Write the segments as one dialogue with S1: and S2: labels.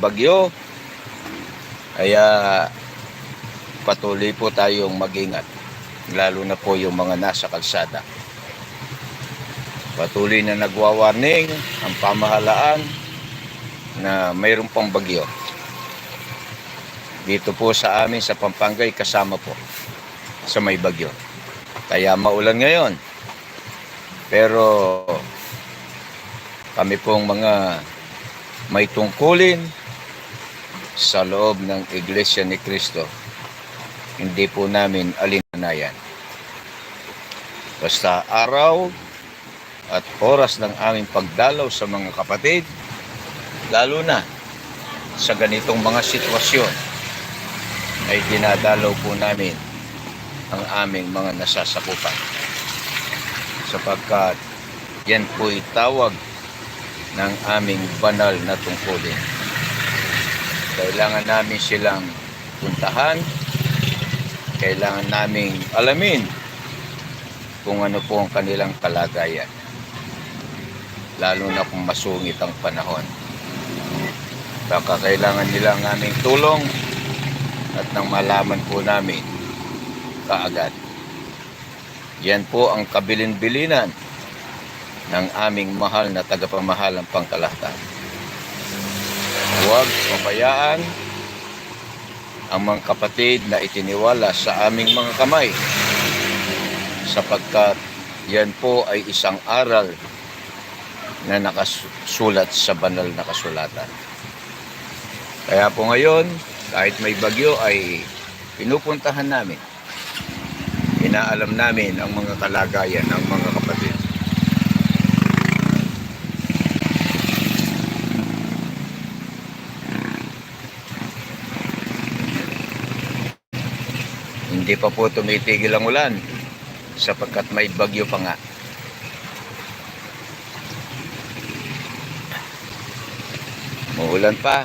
S1: bagyo. Kaya patuloy po tayong mag-ingat. Lalo na po yung mga nasa kalsada. Patuloy na nagwa-warning ang pamahalaan na mayroon pang bagyo. Dito po sa amin sa Pampangay kasama po sa may bagyo. Kaya maulan ngayon. Pero kami pong mga may tungkulin sa loob ng Iglesia ni Cristo. Hindi po namin alinanayan. Basta araw at oras ng aming pagdalaw sa mga kapatid, lalo na sa ganitong mga sitwasyon, ay dinadalaw po namin ang aming mga nasasakupan. Sapagkat yan po itawag ng aming banal na tungkulin. Kailangan namin silang puntahan, kailangan naming alamin kung ano po ang kanilang kalagayan. Lalo na kung masungit ang panahon. Baka kailangan nila ang aming tulong at nang malaman po namin kaagad. Yan po ang kabilin-bilinan ng aming mahal na tagapamahalang pangkalahatan. Huwag pabayaan ang mga kapatid na itiniwala sa aming mga kamay sapagkat yan po ay isang aral na nakasulat sa banal na kasulatan. Kaya po ngayon, kahit may bagyo ay pinupuntahan namin. Inaalam namin ang mga kalagayan ng mga kapatid. Hindi pa po tumitigil ang ulan sapagkat may bagyo pa nga. Muulan pa.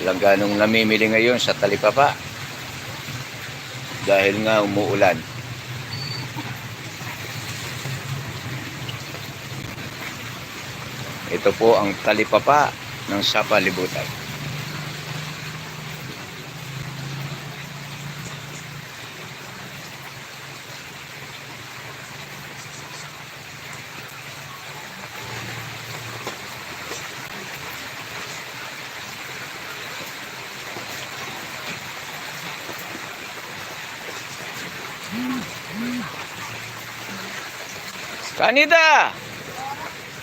S1: Walang ganong namimili ngayon sa talipapa. Dahil nga umuulan. Ito po ang talipapa ng Sapa Libutan. Kanida!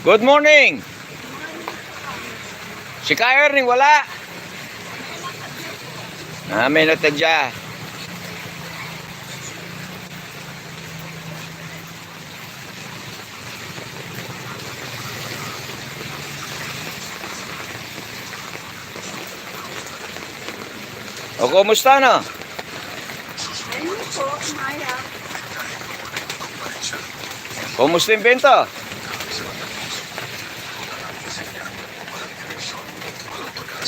S1: Good morning! Si Kaya rin wala. Ah, may natadya. O, kumusta na?
S2: Ayun po, Maya.
S1: Kumusta yung benta?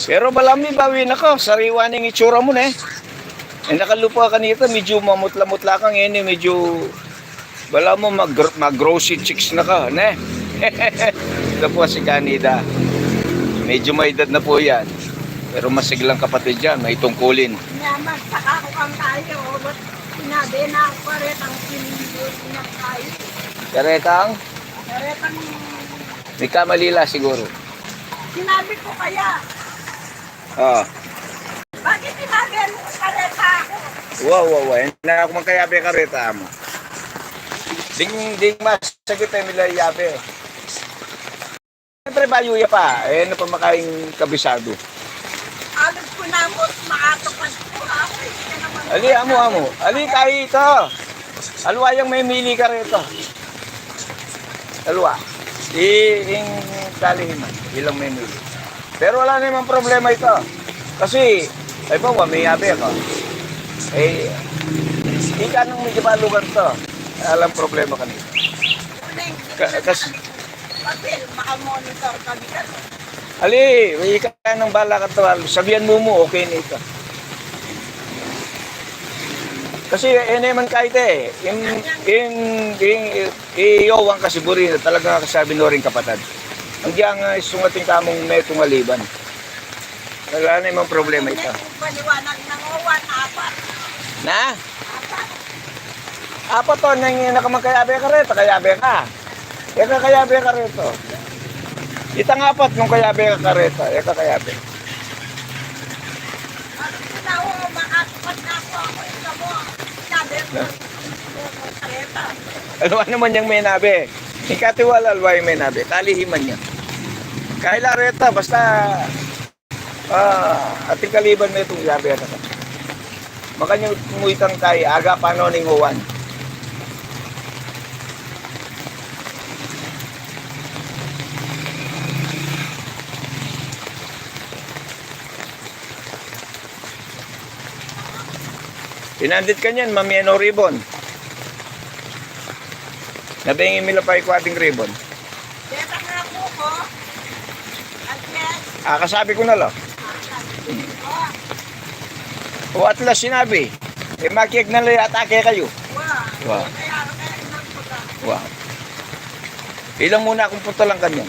S1: Pero malami bawin ako, sariwa ng itsura mo na eh. Eh nakalupa ka nito, medyo mamutla-mutla kang ini, medyo wala mo mag mag-grossy chicks na ka, ne? Ito po si Canida. Medyo may edad na po yan. Pero masiglang kapatid yan, may tungkulin.
S2: Naman, saka ko kang tayo. Ba't sinabi na ako paret ang sinibig na tayo.
S1: Karetang,
S2: Paret ang
S1: may kamalila siguro.
S2: sinabi ko kaya.
S1: Ah,
S2: Bakit sinabi mo paret ako?
S1: wow, wow, wow. Hindi na ako magkayabe kareta mo. Ding, ding masagot tayo nila yabe. Siyempre bayuya pa. Eh, ano pa makaing kabisado.
S2: Alam ko na mo, makatapad ko ako.
S1: Ali, amo, amo. Ali, kayo ito. Alwa yung may mili ka rito. Alwa. I, yung talihin man. Ilang may mili. Pero wala namang problema ito. Kasi, ay ba, may yabe ako. Eh, di ka nang medyo malugan to. Alam problema. Ka- kas-
S2: Papel, makamonitor kami ka.
S1: Ali, may ka ng bala ka to. Sabihan mo mo, okay na ito. Kasi eh naman kahit eh, yung, yung, yung, iiyawan kasi buri na talaga kasabi no rin kapatid. Ang diyang uh, sungating kamong may tungaliban. Wala na yung problema ito.
S2: Paliwanag ng uwan, apat.
S1: Na?
S2: Apat.
S1: Apat to, nang nakamagkayabe ka rito, kayabe ka. Eka kayabe ka rito. Itang apat nung kayabe ka rito, eka kayabe. Ano naman yung may nabe? Ikatiwala alwa yung may nabe. Kalihiman niya. Kahila reta, basta ah, ating kaliban mo itong yabe na ka. Makanya muitang kay aga pano ning huwan. Pinandit ka niyan, mamieno ribbon. Nabingin mila pa ikwating ribbon.
S2: Deta nga po ko. At yes,
S1: Ah, kasabi ko na
S2: oh,
S1: O atlas sinabi. Eh, makiyag na lang atake kayo.
S2: wow.
S1: Wow. Ilang muna akong punta lang kanyan.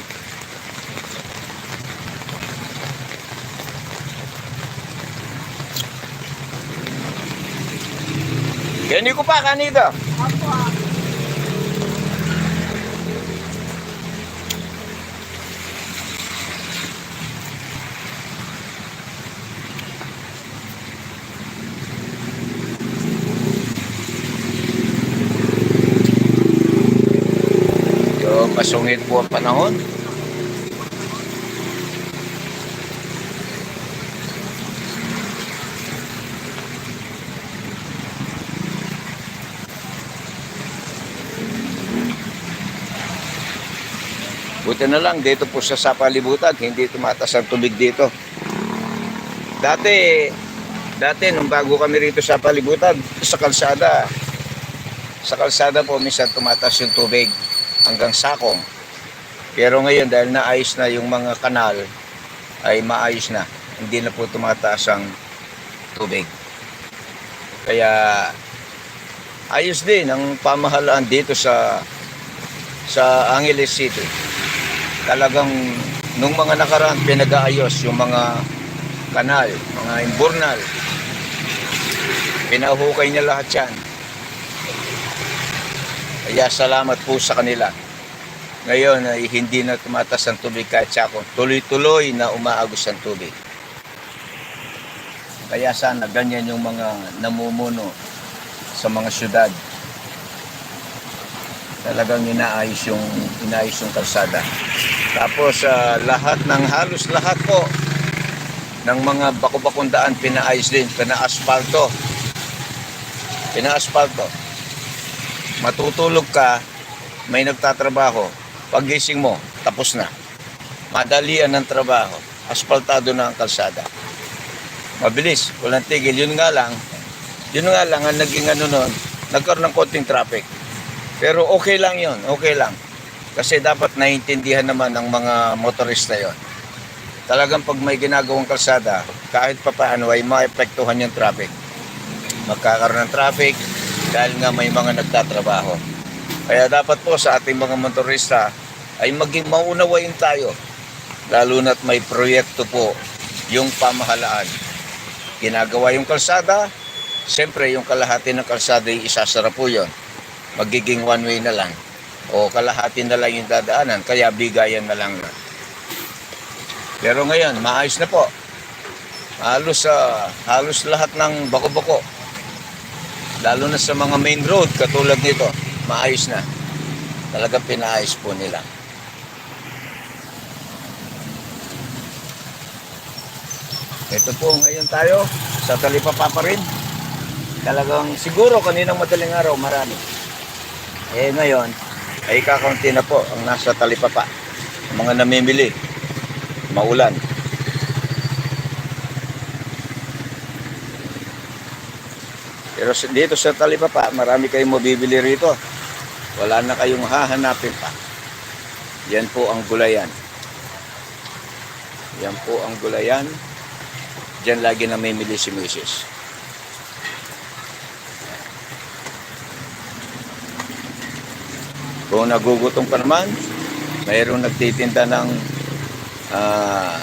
S1: Yan ko pa kanito.
S2: Opo,
S1: So, pasungit po ang panahon. Buti na lang dito po sa Sapalibutan, hindi tumatas ang tubig dito. Dati, dati nung bago kami rito sa Palibutan, sa kalsada, sa kalsada po minsan tumatas yung tubig hanggang sakong. Pero ngayon dahil naayos na yung mga kanal ay maayos na. Hindi na po tumataas ang tubig. Kaya ayos din ang pamahalaan dito sa sa Angeles City. Talagang nung mga nakaraan pinag-aayos yung mga kanal, mga imburnal. Pinahukay niya lahat yan. Kaya salamat po sa kanila. Ngayon ay hindi na tumatas ang tubig kahit sako. Tuloy-tuloy na umaagos ang tubig. Kaya sana ganyan yung mga namumuno sa mga syudad. Talagang inaayos yung, inaayos yung kalsada. Tapos ah, lahat ng halos lahat po ng mga bako-bakong daan pinaayos din, pina-asfalto. Pina-asfalto matutulog ka, may nagtatrabaho, pagising mo, tapos na. Madalian ng trabaho, asfaltado na ang kalsada. Mabilis, walang tigil. Yun nga lang, yun nga lang ang naging ano nun, nagkaroon ng konting traffic. Pero okay lang yun, okay lang. Kasi dapat naiintindihan naman ng mga motorista yon. Talagang pag may ginagawang kalsada, kahit pa paano ay maepektuhan yung traffic. Magkakaroon ng traffic, dahil nga may mga nagtatrabaho. Kaya dapat po sa ating mga motorista ay maging maunawain tayo. Lalo na't may proyekto po yung pamahalaan. Ginagawa yung kalsada, siyempre yung kalahati ng kalsada ay isasara po yun. Magiging one way na lang. O kalahati na lang yung dadaanan, kaya bigayan na lang. Pero ngayon, maayos na po. Halos, sa halos lahat ng bako-bako lalo na sa mga main road katulad nito, maayos na. Talagang pinaayos po nila. Ito po ngayon tayo sa Talipapa pa rin. Talagang siguro kaninang madaling araw marami. Eh ngayon ay kakaunti na po ang nasa Talipapa. Mga namimili. Maulan. Pero dito sa Talipapa, marami kayong mabibili rito. Wala na kayong hahanapin pa. Yan po ang gulayan. Yan po ang gulayan. Diyan lagi na may mili si Mrs. Kung nagugutong pa naman, mayroong nagtitinda ng uh,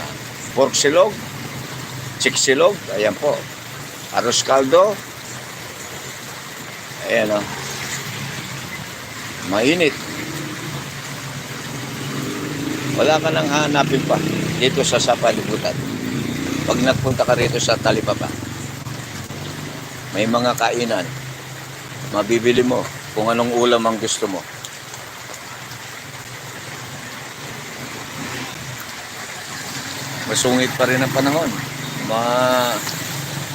S1: pork silog, chick silog, ayan po, arroz caldo, ayan o. Mainit. Wala ka nang hanapin pa dito sa Sapalibutan. Pag nagpunta ka rito sa Talipapa, may mga kainan. Mabibili mo kung anong ulam ang gusto mo. Masungit pa rin ang panahon. Ma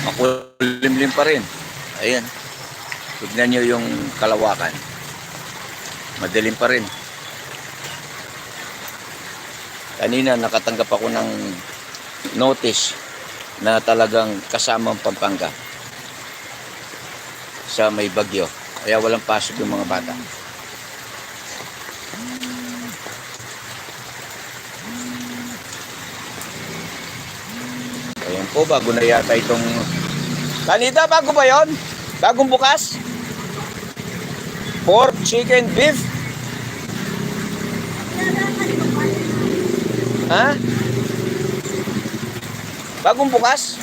S1: makulimlim pa rin. Ayan. Tignan nyo yung kalawakan. Madilim pa rin. Kanina nakatanggap ako ng notice na talagang kasamang Pampanga sa may bagyo. Kaya walang pasok yung mga bata. Ayan po, bago na yata itong... Kanita, bago ba yon? Bagong bukas? Pork, chicken, beef? Ha? Bagong bukas?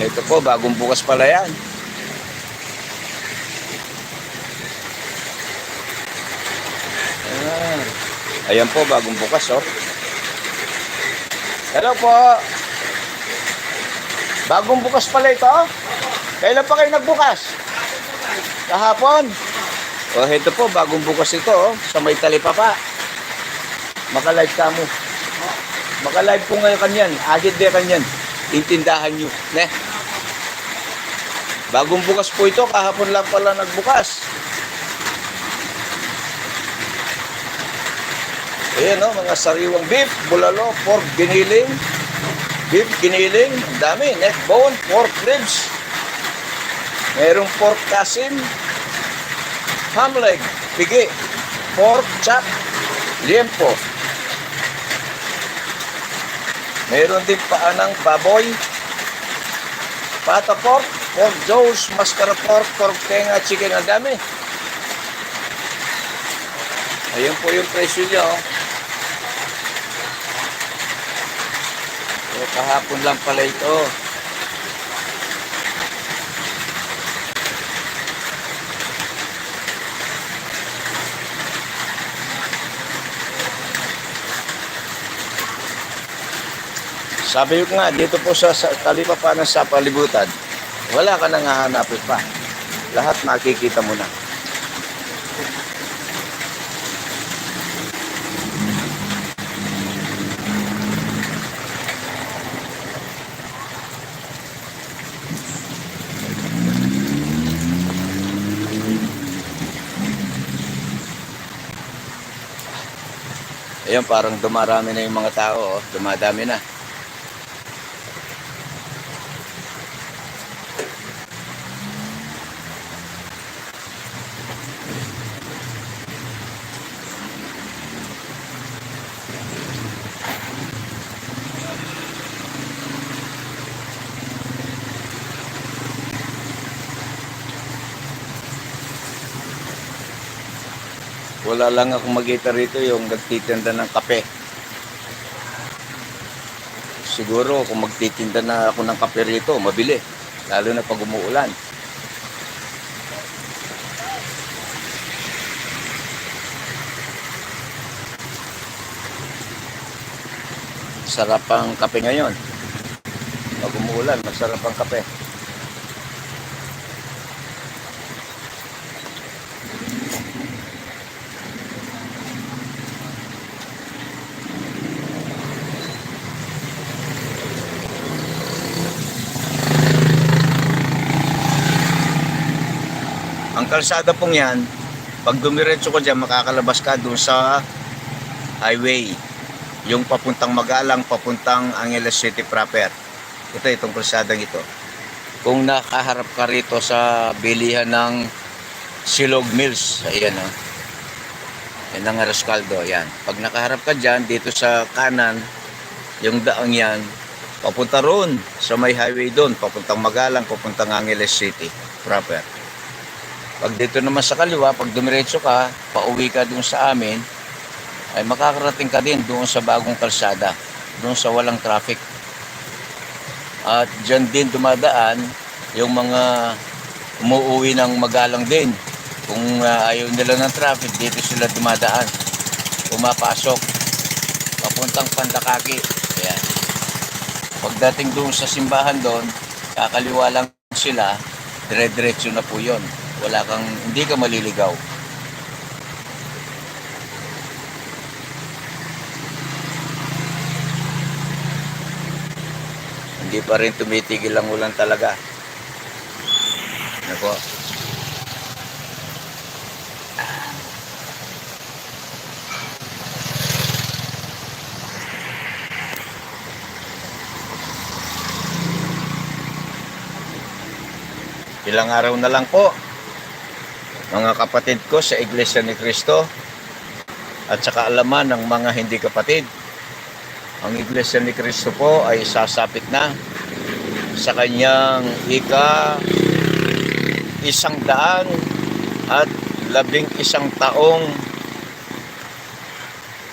S1: Ito po, bagong bukas pala yan. Ah, ayan po, bagong bukas, oh. Hello po. Bagong bukas pala ito. Kailan pa kayo nagbukas? Kahapon. O, oh, ito po, bagong bukas ito, oh, sa may talipapa. Maka-live ka mo. Maka-live po ngayon kanyan. Agit de kanyan. Intindahan nyo. Ne? Bagong bukas po ito, kahapon lang pala nagbukas. Ayan o, mga sariwang beef, bulalo, pork, giniling, beef, giniling, dami, neck bone, pork ribs, merong pork kasim, ham leg, pigi, pork chop, liempo. Meron din paanang baboy, pata pork, pork joes, mascara pork, pork tenga, chicken, ang dami. Ayan po yung presyo niya, oh. So, kahapon lang pala ito. Sabi ko nga, dito po sa, sa Talipapanan sa palibutan, wala ka nang hahanapin pa. Lahat makikita mo na. Ayun, parang dumarami na yung mga tao, oh. dumadami na. Wala lang akong magkita rito yung nagtitinda ng kape. Siguro kung magtitinda na ako ng kape rito, mabili. Lalo na pag umuulan. Sarap ang kape ngayon. Pag umuulan, masarap ang kape. Kalsada pong yan, pag dumiretso ko dyan, makakalabas ka doon sa highway. Yung papuntang Magalang, papuntang Angeles City proper. Ito, itong kalsadang ito. Kung nakaharap ka rito sa bilihan ng Silog Mills, ayan o. Yan ang Rescaldo, yan. Pag nakaharap ka dyan, dito sa kanan, yung daang yan, papunta roon sa may highway doon, papuntang Magalang, papuntang Angeles City proper. Pag dito naman sa kaliwa, pag dumiretso ka, pauwi ka doon sa amin, ay makakarating ka din doon sa bagong kalsada, doon sa walang traffic. At dyan din dumadaan yung mga umuwi ng magalang din. Kung ah, ayaw nila ng traffic, dito sila dumadaan. Pumapasok. Papuntang Pandakaki. Ayan. Pagdating doon sa simbahan doon, kakaliwa lang sila, dire-diretso na po yon. Wala kang, hindi ka maliligaw. Hindi pa rin tumitigil ang ulan talaga. Nako. Ilang araw na lang po, mga kapatid ko sa Iglesia ni Cristo at sa kaalaman ng mga hindi kapatid. Ang Iglesia ni Cristo po ay sasapit na sa kanyang ika isang daan at labing isang taong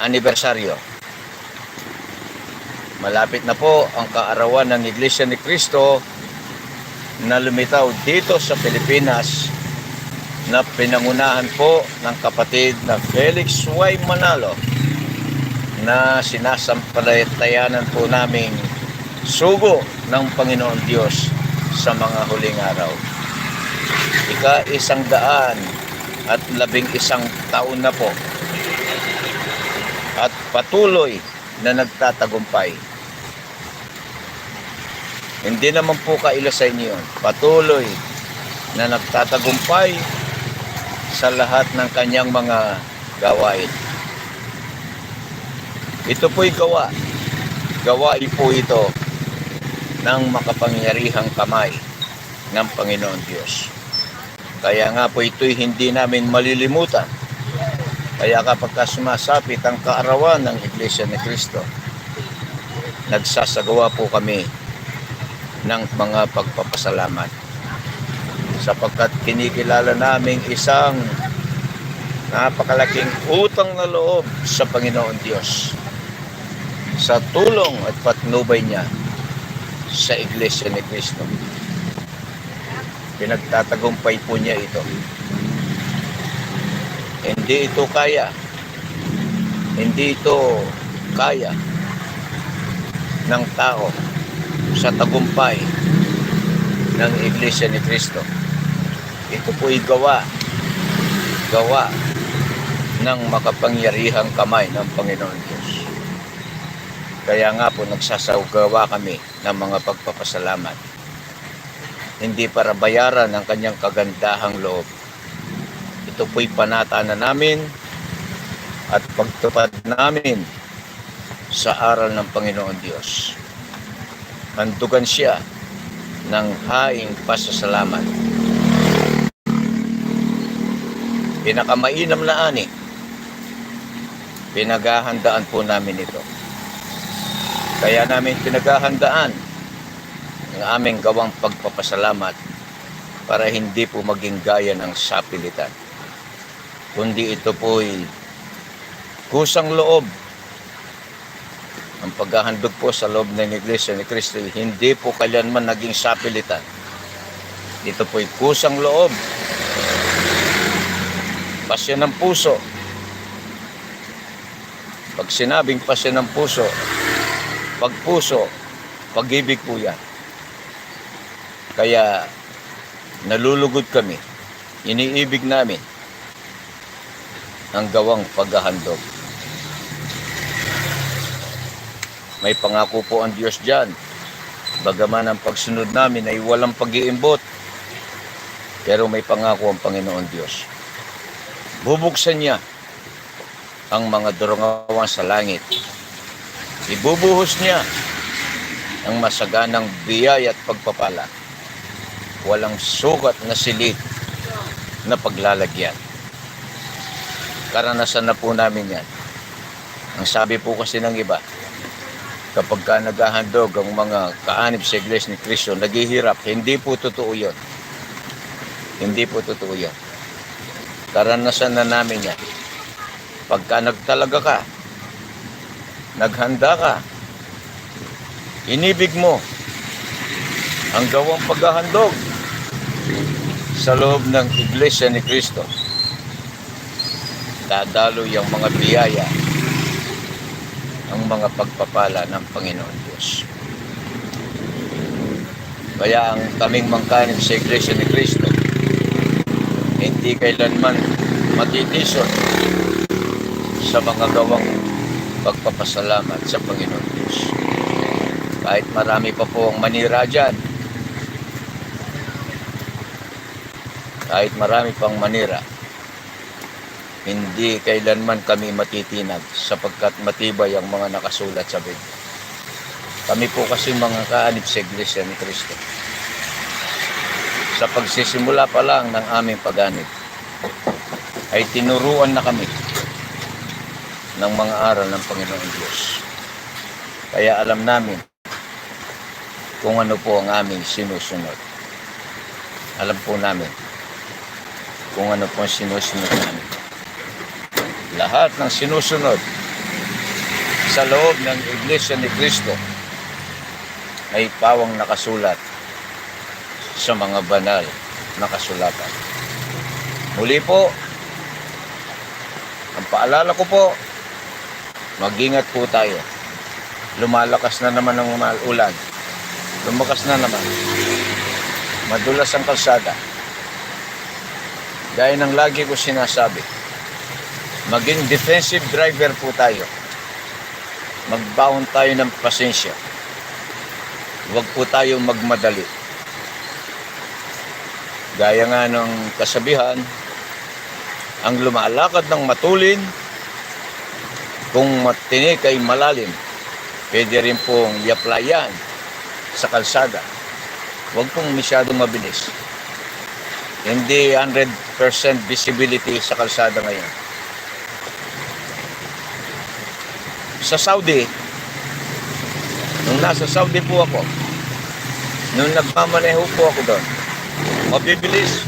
S1: anibersaryo. Malapit na po ang kaarawan ng Iglesia ni Cristo na lumitaw dito sa Pilipinas na pinangunahan po ng kapatid na Felix Y. Manalo na sinasampalatayanan po naming sugo ng Panginoon Diyos sa mga huling araw. Ika isang daan at labing isang taon na po at patuloy na nagtatagumpay. Hindi naman po kaila sa inyo. Patuloy na nagtatagumpay sa lahat ng kanyang mga gawain. Ito po'y gawa. Gawain po ito ng makapangyarihang kamay ng Panginoon Diyos. Kaya nga po ito'y hindi namin malilimutan. Kaya kapag ka sumasapit ang kaarawan ng Iglesia ni Cristo, nagsasagawa po kami ng mga pagpapasalamat sapagkat kinikilala namin isang napakalaking utang na loob sa Panginoon Diyos sa tulong at patnubay niya sa Iglesia ni Cristo. Pinagtatagumpay po niya ito. Hindi ito kaya. Hindi ito kaya ng tao sa tagumpay ng Iglesia ni Cristo. Ito po'y gawa, gawa ng makapangyarihang kamay ng Panginoon Diyos. Kaya nga po nagsasawgawa kami ng mga pagpapasalamat. Hindi para bayaran ang kanyang kagandahang loob. Ito po'y panata na namin at pagtupad namin sa aral ng Panginoon Diyos. Handugan siya ng haing pasasalamat. Pinakamainam na ani, pinaghahandaan po namin ito. Kaya namin pinaghahandaan ang aming gawang pagpapasalamat para hindi po maging gaya ng sapilitan. Kundi ito po'y kusang loob ang paghahandog po sa loob ng Iglesia ni Cristo, hindi po kailanman naging sapilitan. Ito po'y kusang loob. Pasyon ng puso. Pag sinabing pasyon ng puso, pag puso, pag-ibig po yan. Kaya nalulugod kami, iniibig namin ang gawang paghahandog. May pangako po ang Diyos dyan. Bagaman ang pagsunod namin ay walang pag-iimbot. Pero may pangako ang Panginoon Diyos. Bubuksan niya ang mga durungawan sa langit. Ibubuhos niya ang masaganang biyaya at pagpapala. Walang sukat na silid na paglalagyan. Karanasan na po namin yan. Ang sabi po kasi ng iba, kapag ka naghahandog ang mga kaanib sa Iglesia ni Kristo, naghihirap. Hindi po totoo yun. Hindi po totoo yun. Karanasan na namin yan. Pagka nagtalaga ka, naghanda ka, inibig mo ang gawang paghahandog sa loob ng Iglesia ni Kristo. Dadalo yung mga biyaya ang mga pagpapala ng Panginoon Diyos. Kaya ang kaming mangkanin sa Iglesia ni Kristo, hindi kailanman matitison sa mga gawang pagpapasalamat sa Panginoon Diyos. Kahit marami pa po ang manira dyan, kahit marami pang manira, hindi kailanman kami matitinag sapagkat matibay ang mga nakasulat sa Biblia. Kami po kasi mga kaanib sa Iglesia ni Kristo. Sa pagsisimula pa lang ng aming pag-anib, ay tinuruan na kami ng mga aral ng Panginoon Diyos. Kaya alam namin kung ano po ang aming sinusunod. Alam po namin kung ano po ang sinusunod namin. Lahat ng sinusunod sa loob ng Iglesia ni Kristo ay pawang nakasulat sa mga banal na kasulatan. Muli po, ang paalala ko po, mag-ingat po tayo. Lumalakas na naman ang ulan. Lumakas na naman. Madulas ang kalsada. Gaya ng lagi ko sinasabi, maging defensive driver po tayo. Magbaon tayo ng pasensya. Huwag po tayong magmadali. Gaya nga ng kasabihan, ang lumalakad ng matulin, kung matinik ay malalim, pwede rin pong yaplayan sa kalsada. Huwag pong masyadong mabilis. Hindi 100% visibility sa kalsada ngayon. Sa Saudi, nung nasa Saudi po ako, nung nagmamaneho po ako doon, mabibilis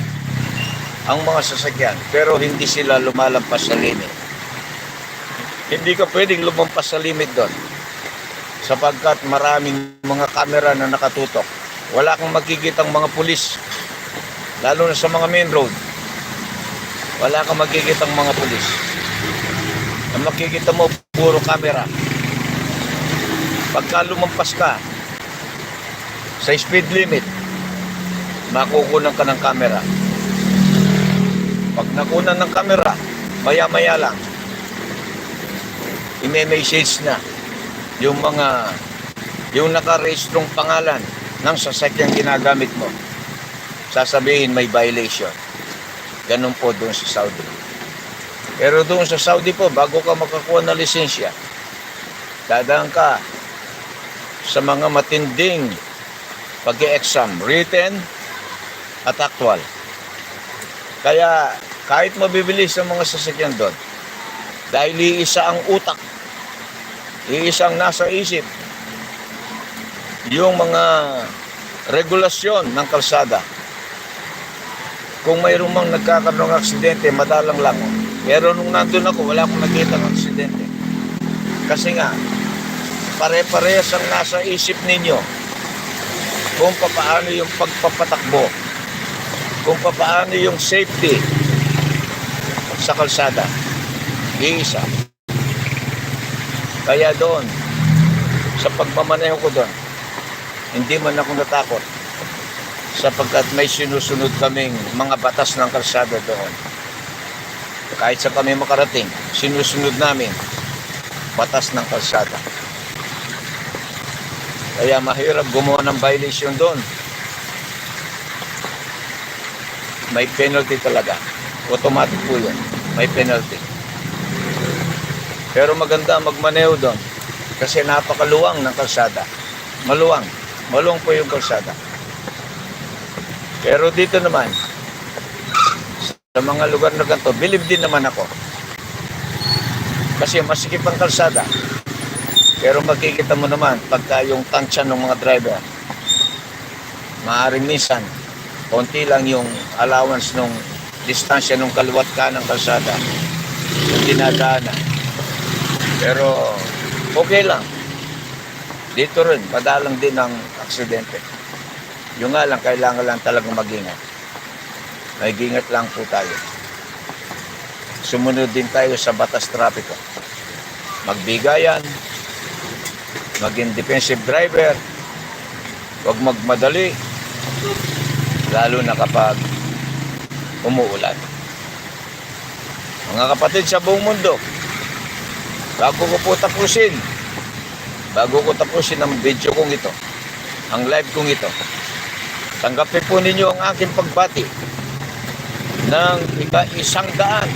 S1: ang mga sasakyan, pero hindi sila lumalampas sa limit. Hindi ka pwedeng lumampas sa limit doon sapagkat maraming mga kamera na nakatutok. Wala kang makikitang mga pulis, lalo na sa mga main road. Wala kang makikitang mga pulis. Ang makikita mo, puro kamera. Pagka lumampas ka sa speed limit, makukunan ka ng kamera. Pag nakunan ng kamera, maya-maya lang, ime-message na yung mga yung nakarehistrong pangalan ng sasakyang ginagamit mo. Sasabihin may violation. Ganun po doon sa Saudi. Pero doon sa Saudi po, bago ka makakuha ng lisensya, dadaan ka sa mga matinding pag exam written at actual. Kaya kahit mabibilis ang mga sasakyan doon, dahil iisa ang utak, iisang nasa isip, yung mga regulasyon ng kalsada. Kung mayroong mang nagkakaroon ng aksidente, madalang lang. Pero nung nandun ako, wala akong nakita ng aksidente. Kasi nga, pare-parehas ang nasa isip ninyo kung paano yung pagpapatakbo, kung paano yung safety sa kalsada. Iisa. Kaya doon, sa pagmamaneho ko doon, hindi man ako natakot sapagkat may sinusunod kaming mga batas ng kalsada doon. Kahit sa kami makarating, sinusunod namin batas ng kalsada. Kaya mahirap gumawa ng violation doon. May penalty talaga. Automatic po yun. May penalty. Pero maganda magmaneho doon kasi napakaluwang ng kalsada. Maluwang. Maluwang po yung kalsada. Pero dito naman, sa mga lugar na ganito, believe din naman ako. Kasi masikip ang kalsada. Pero makikita mo naman, pagka yung tansya ng mga driver, maaaring minsan, konti lang yung allowance nung distansya ng kaliwat ka ng kalsada yung dinadaanan. Pero okay lang. Dito rin, madalang din ang aksidente. Yung nga lang, kailangan lang talagang mag-ingat. Mag-ingat lang po tayo. Sumunod din tayo sa batas trapiko. Magbigayan, maging defensive driver, huwag magmadali, lalo na kapag umuulan. Mga kapatid sa buong mundo, bago ko po tapusin, bago ko tapusin ang video kong ito, ang live kong ito, tanggapin po ninyo ang aking pagbati ng ika isang daan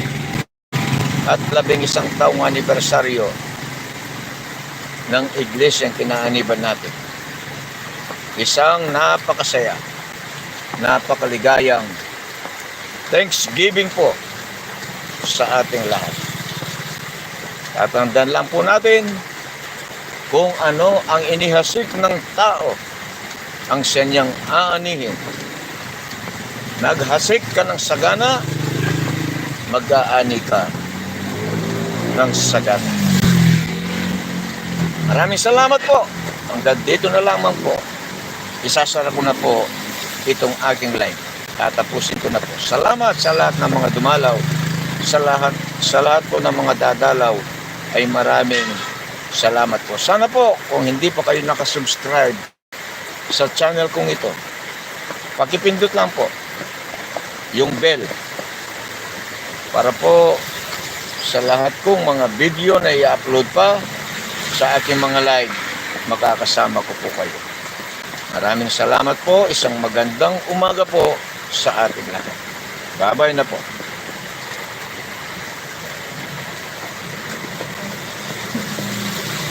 S1: at labing isang taong anibersaryo ng iglesyang kinaaniban natin. Isang napakasaya, napakaligayang Thanksgiving po sa ating lahat. Tatandaan lang po natin kung ano ang inihasik ng tao ang siyang aanihin. Naghasik ka ng sagana, mag-aani ka ng sagana. Maraming salamat po. Hanggang dito na lamang po. Isasara ko na po itong aking live. Tatapusin ko na po. Salamat sa lahat ng mga dumalaw. Sa lahat, sa lahat po ng mga dadalaw ay maraming salamat po. Sana po kung hindi pa kayo nakasubscribe sa channel kong ito, pakipindot lang po yung bell para po sa lahat kong mga video na i-upload pa sa aking mga live, makakasama ko po kayo. Maraming salamat po. Isang magandang umaga po sa ating lahat. Bye-bye na po.